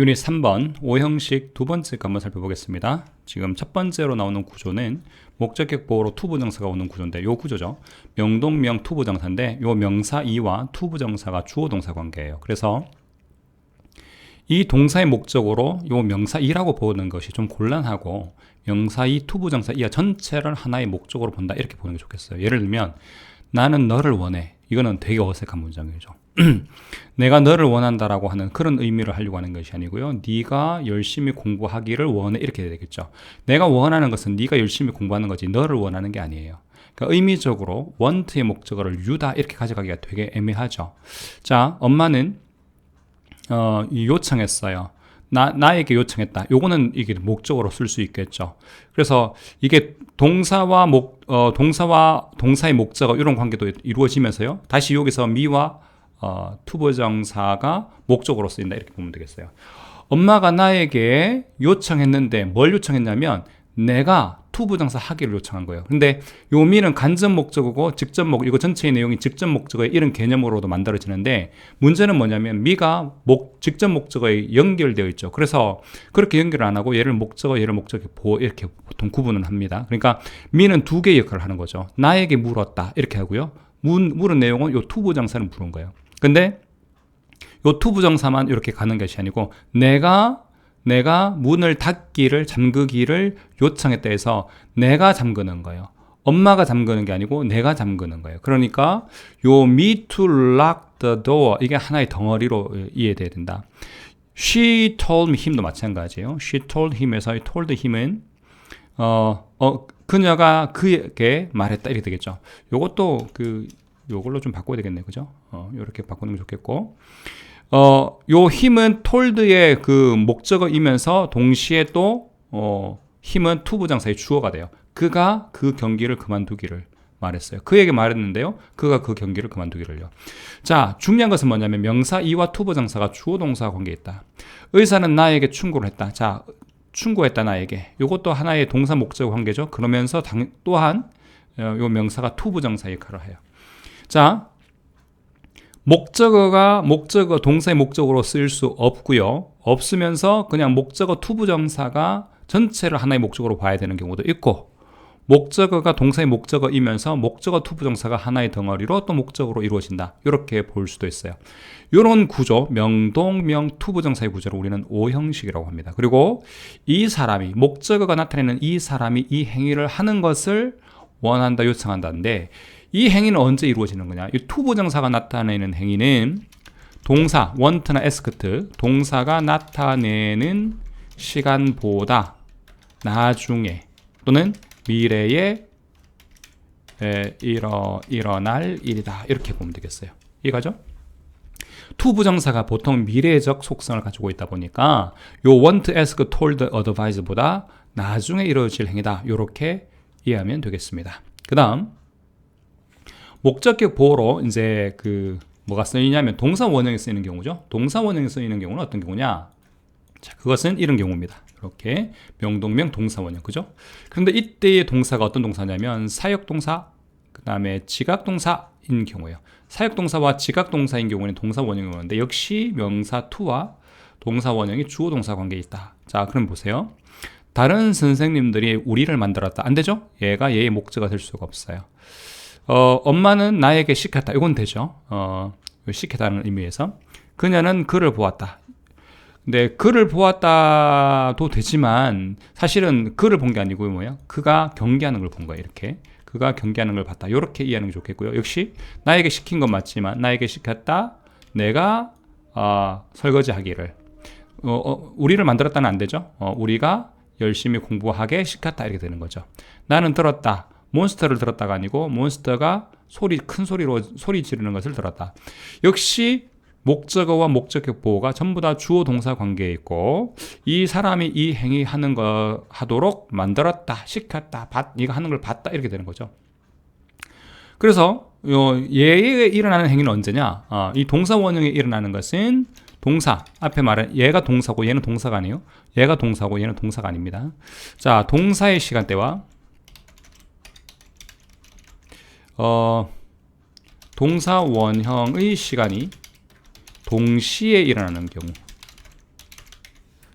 유닛 3번 오형식 두 번째 거 한번 살펴보겠습니다. 지금 첫 번째로 나오는 구조는 목적격 보호로 투부정사가 오는 구조인데 요 구조죠. 명동명 투부정사인데 요 명사 이와 투부정사가 주어 동사 관계예요. 그래서 이 동사의 목적으로 요 명사 이라고 보는 것이 좀 곤란하고 명사 이 투부정사 이와 전체를 하나의 목적으로 본다 이렇게 보는 게 좋겠어요. 예를 들면 나는 너를 원해. 이거는 되게 어색한 문장이죠. 내가 너를 원한다라고 하는 그런 의미를 하려고 하는 것이 아니고요. 네가 열심히 공부하기를 원해 이렇게 되겠죠. 내가 원하는 것은 네가 열심히 공부하는 거지 너를 원하는 게 아니에요. 그러니까 의미적으로 want의 목적어를 유다 이렇게 가져가기가 되게 애매하죠. 자, 엄마는 어, 요청했어요. 나, 나에게 요청했다. 요거는 이게 목적으로 쓸 수 있겠죠. 그래서 이게 동사와 목, 어, 동사와 동사의 목적어 이런 관계도 이루어지면서요. 다시 여기서 미와 어, 투부정사가 목적으로 쓰인다 이렇게 보면 되겠어요. 엄마가 나에게 요청했는데 뭘 요청했냐면 내가 투부정사 하기를 요청한 거예요. 근데 요 미는 간접 목적어고 직접 목 이거 전체의 내용이 직접 목적어의 이런 개념으로도 만들어지는데 문제는 뭐냐면 미가 목 직접 목적어에 연결되어 있죠. 그래서 그렇게 연결 안 하고 얘를 목적어 얘를 목적어 보 이렇게 보통 구분을 합니다. 그러니까 미는 두 개의 역할을 하는 거죠. 나에게 물었다 이렇게 하고요. 문, 물은 내용은 요 투부정사는 물은 거예요. 근데 요 투부정사만 이렇게 가는 것이 아니고 내가 내가 문을 닫기를 잠그기를 요청했다 해서 내가 잠그는 거예요. 엄마가 잠그는 게 아니고 내가 잠그는 거예요. 그러니까 요 me to lock the door 이게 하나의 덩어리로 이해돼야 된다. She told him도 마찬가지예요. She told him에서의 told him은 어, 어 그녀가 그에게 말했다 이렇게 되겠죠. 요것도 그 요걸로 좀 바꿔야 되겠네. 그죠? 어, 요렇게 바꾸는 게 좋겠고. 어, 요 힘은 톨드의 그 목적어이면서 동시에 또, 어, 힘은 투부장사의 주어가 돼요. 그가 그 경기를 그만두기를 말했어요. 그에게 말했는데요. 그가 그 경기를 그만두기를요. 자, 중요한 것은 뭐냐면 명사 이와 투부장사가 주어 동사 관계에 있다. 의사는 나에게 충고를 했다. 자, 충고했다 나에게. 요것도 하나의 동사 목적 관계죠. 그러면서 당, 또한 어, 요 명사가 투부정사 역할을 해요. 자, 목적어가 목적어 동사의 목적으로 쓰일 수 없고요. 없으면서 그냥 목적어 투부정사가 전체를 하나의 목적으로 봐야 되는 경우도 있고 목적어가 동사의 목적어이면서 목적어 투부정사가 하나의 덩어리로 또 목적으로 이루어진다. 이렇게 볼 수도 있어요. 이런 구조, 명동명 투부정사의 구조를 우리는 오형식이라고 합니다. 그리고 이 사람이 목적어가 나타내는 이 사람이 이 행위를 하는 것을 원한다, 요청한다인데 이 행위는 언제 이루어지는 거냐? 이 투부정사가 나타내는 행위는 동사, 원트나 에스크트, 동사가 나타내는 시간보다 나중에 또는 미래에 에, 일어, 일어날 일이다. 이렇게 보면 되겠어요. 이해가죠? 투부정사가 보통 미래적 속성을 가지고 있다 보니까 요 want, ask, told, advise보다 나중에 이루어질 행위다. 이렇게 이해하면 되겠습니다. 그 다음 목적격 보호로 이제 그 뭐가 쓰이냐면 동사 원형에 쓰이는 경우죠. 동사 원형에 쓰이는 경우는 어떤 경우냐? 자, 그것은 이런 경우입니다. 이렇게 명동명 동사 원형 그죠? 그런데 이때의 동사가 어떤 동사냐면 사역 동사, 그다음에 지각 동사인 경우예요. 사역 동사와 지각 동사인 경우는 동사 원형이 오는데 역시 명사 투와 동사 원형이 주어 동사 관계에 있다. 자, 그럼 보세요. 다른 선생님들이 우리를 만들었다. 안 되죠? 얘가 얘의 목적가 될 수가 없어요. 어, 엄마는 나에게 시켰다. 이건 되죠. 어, 시켰다는 의미에서. 그녀는 그를 보았다. 근데 그를 보았다도 되지만 사실은 그를 본 게 아니고 뭐야? 그가 경기하는 걸 본 거야. 이렇게. 그가 경기하는 걸 봤다. 이렇게 이해하는 게 좋겠고요. 역시 나에게 시킨 건 맞지만 나에게 시켰다. 내가 어, 설거지하기를. 어, 어, 우리를 만들었다는 안 되죠. 어, 우리가 열심히 공부하게 시켰다 이렇게 되는 거죠. 나는 들었다. 몬스터를 들었다가 아니고 몬스터가 소리 큰 소리로 소리 지르는 것을 들었다. 역시 목적어와 목적격 보호가 전부 다 주어 동사 관계에 있고 이 사람이 이 행위 하는 거 하도록 만들었다, 시켰다, 봤, 이거 하는 걸 봤다 이렇게 되는 거죠. 그래서 얘에 일어나는 행위는 언제냐? 어, 이 동사 원형에 일어나는 것은 동사 앞에 말은 얘가 동사고 얘는 동사가 아니에요. 얘가 동사고 얘는 동사가 아닙니다. 자, 동사의 시간대와 어, 동사 원형의 시간이 동시에 일어나는 경우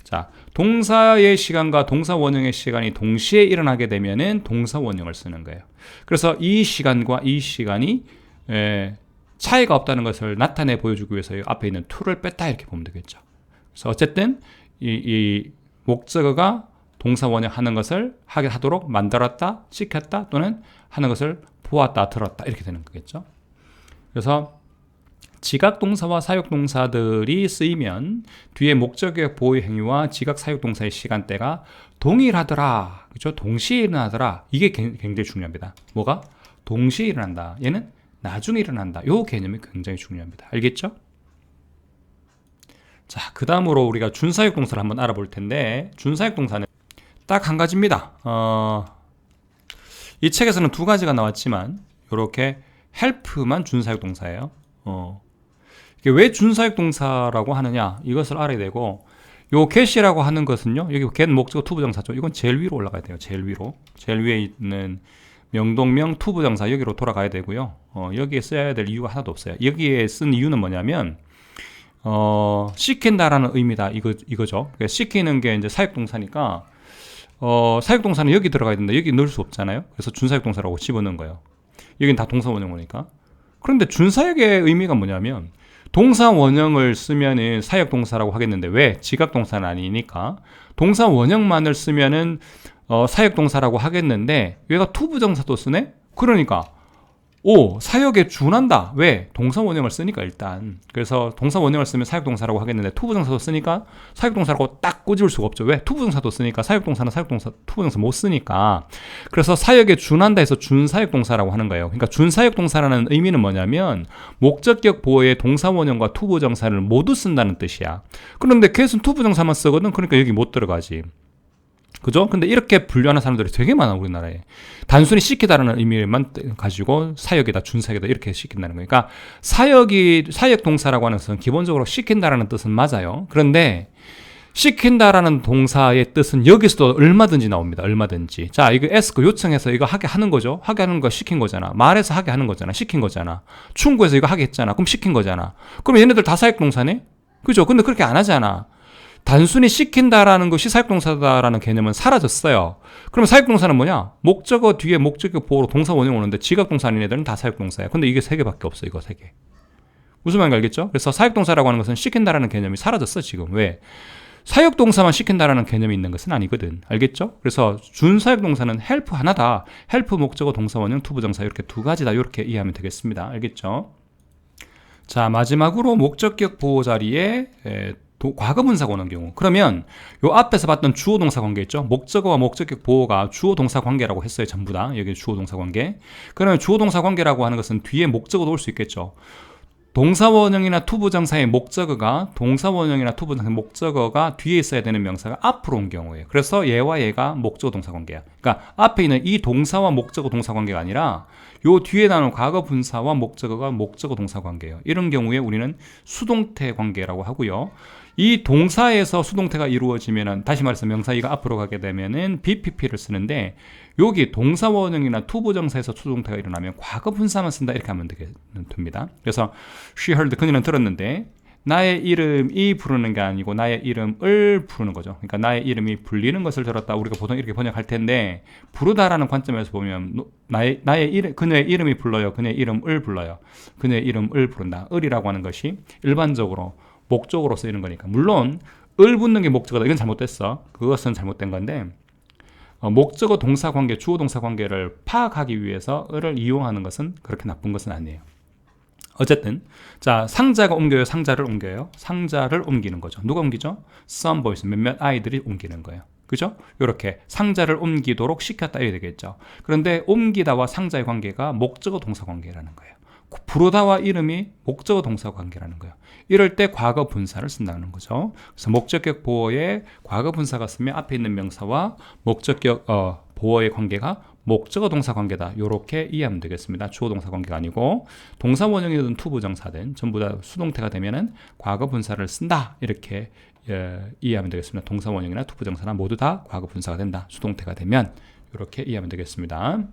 자, 동사의 시간과 동사 원형의 시간이 동시에 일어나게 되면은 동사 원형을 쓰는 거예요. 그래서 이 시간과 이 시간이 에, 차이가 없다는 것을 나타내 보여주기 위해서 이 앞에 있는 to를 뺐다 이렇게 보면 되겠죠. 그래서 어쨌든 이, 이 목적어가 동사 원형 하는 것을 하게 하도록 만들었다, 시켰다 또는 하는 것을 보았다, 들었다 이렇게 되는 거겠죠. 그래서 지각 동사와 사역 동사들이 쓰이면 뒤에 목적의 보호 행위와 지각 사역 동사의 시간대가 동일하더라. 그죠? 동시에 일어나더라. 이게 개- 굉장히 중요합니다. 뭐가? 동시에 일어난다. 얘는 나중에 일어난다. 요 개념이 굉장히 중요합니다. 알겠죠? 자, 그 다음으로 우리가 준사역 동사를 한번 알아볼 텐데, 준사역 동사는 딱 한 가지입니다. 어, 이 책에서는 두 가지가 나왔지만, 이렇게 help만 준사역 동사예요. 어, 이게 왜 준사역 동사라고 하느냐, 이것을 알아야 되고, 요 get이라고 하는 것은요, 여기 get 목적어 투부정사죠. 이건 제일 위로 올라가야 돼요. 제일 위로. 제일 위에 있는 명동명 투부정사 여기로 돌아가야 되고요. 어, 여기에 써야 될 이유가 하나도 없어요. 여기에 쓴 이유는 뭐냐면, 어, 시킨다라는 의미다. 이거, 이거죠. 그러니까 시키는 게 이제 사역 동사니까, 어, 사역동사는 여기 들어가야 된다. 여기 넣을 수 없잖아요. 그래서 준사역동사라고 집어넣은 거예요. 여긴 다 동사 원형이니까. 그런데 준사역의 의미가 뭐냐면, 동사 원형을 쓰면은 사역동사라고 하겠는데, 왜? 지각동사는 아니니까. 동사 원형만을 쓰면은, 어, 사역동사라고 하겠는데, 얘가 투부정사도 쓰네? 그러니까, 오, 사역에 준한다. 왜? 동사 원형을 쓰니까 일단. 그래서 동사 원형을 쓰면 사역동사라고 하겠는데 투부정사도 쓰니까 사역동사라고 딱 꼬집을 수가 없죠. 왜? 투부정사도 쓰니까 사역동사는 사역동사 투부정사 못 쓰니까. 그래서 사역에 준한다 해서 준사역동사라고 하는 거예요. 그러니까 준사역동사라는 의미는 뭐냐면 목적격 보호의 동사 원형과 투부정사를 모두 쓴다는 뜻이야. 그런데 걔는 투부정사만 쓰거든. 그러니까 여기 못 들어가지. 그죠? 근데 이렇게 분류하는 사람들이 되게 많아 우리나라에. 단순히 시키다라는 의미만 가지고 사역이다, 준사역이다 이렇게 시킨다는 거니까 사역이 사역 동사라고 하는 것은 기본적으로 시킨다라는 뜻은 맞아요. 그런데 시킨다라는 동사의 뜻은 여기서도 얼마든지 나옵니다. 얼마든지. 자, 이거 에스크 요청해서 이거 하게 하는 거죠. 하게 하는 거 시킨 거잖아. 말해서 하게 하는 거잖아. 시킨 거잖아. 충고해서 이거 하게 했잖아. 그럼 시킨 거잖아. 그럼 얘네들 다 사역 동사네? 그죠? 근데 그렇게 안 하잖아. 단순히 시킨다라는 것이 사역동사다라는 개념은 사라졌어요. 그럼 사역동사는 뭐냐? 목적어 뒤에 목적격 보호로 동사 원형 오는데 지각동사 아닌 애들은 다 사역동사야. 근데 이게 세 개밖에 없어. 이거 세 개. 무슨 말인지 알겠죠? 그래서 사역동사라고 하는 것은 시킨다라는 개념이 사라졌어 지금. 왜? 사역동사만 시킨다라는 개념이 있는 것은 아니거든. 알겠죠? 그래서 준사역동사는 help 하나다. help 목적어 동사 원형 투부정사 이렇게 두 가지다. 이렇게 이해하면 되겠습니다. 알겠죠? 자 마지막으로 목적격 보호 자리에 에, 도- 과거분사가 오는 경우. 그러면 요 앞에서 봤던 주어 동사 관계 있죠? 목적어와 목적격 보호가 주어 동사 관계라고 했어요 전부 다. 여기 주어 동사 관계. 그러면 주어 동사 관계라고 하는 것은 뒤에 목적어도 올 수 있겠죠 동사 원형이나 투부정사의 목적어가 동사 원형이나 투부정사의 목적어가 뒤에 있어야 되는 명사가 앞으로 온 경우예요. 그래서 얘와 얘가 목적어 동사 관계야. 그러니까 앞에 있는 이 동사와 목적어 동사 관계가 아니라 요 뒤에 나오는 과거 분사와 목적어가 목적어 동사 관계예요. 이런 경우에 우리는 수동태 관계라고 하고요. 이 동사에서 수동태가 이루어지면은 다시 말해서 명사 이가 앞으로 가게 되면은 BPP를 쓰는데 여기 동사 원형이나 투부정사에서 수동태가 일어나면 과거 분사만 쓴다 이렇게 하면 되게 됩니다. 그래서 she heard 그녀는 들었는데 나의 이름이 부르는 게 아니고 나의 이름을 부르는 거죠. 그러니까 나의 이름이 불리는 것을 들었다. 우리가 보통 이렇게 번역할 텐데 부르다라는 관점에서 보면 노- 나의 나의 이름 그녀의 이름이 불러요. 그녀의 이름을 불러요. 그녀의 이름을 부른다. 을이라고 하는 것이 일반적으로 목적으로 쓰이는 거니까 물론 을 붙는 게 목적어다. 이건 잘못됐어. 그것은 잘못된 건데 어, 목적어 동사 관계, 주어 동사 관계를 파악하기 위해서 을을 이용하는 것은 그렇게 나쁜 것은 아니에요. 어쨌든 자 상자가 옮겨요 상자를 옮겨요. 상자를 옮기는 거죠. 누가 옮기죠? some boys 몇몇 아이들이 옮기는 거예요. 그죠? 이렇게 상자를 옮기도록 시켰다 이래 되겠죠. 그런데 옮기다와 상자의 관계가 목적어 동사 관계라는 거예요 부르다와 이름이 목적어 동사 관계라는 거예요 이럴 때 과거 분사를 쓴다는 거죠 그래서 목적격 보어에 과거 분사가 쓰면 앞에 있는 명사와 목적격 어, 보어의 관계가 목적어 동사 관계다. 이렇게 이해하면 되겠습니다. 주어 동사 관계가 아니고 동사 원형이든 투부정사든 전부 다 수동태가 되면은 과거 분사를 쓴다. 이렇게 예, 이해하면 되겠습니다. 동사 원형이나 투부정사나 모두 다 과거 분사가 된다. 수동태가 되면 이렇게 이해하면 되겠습니다.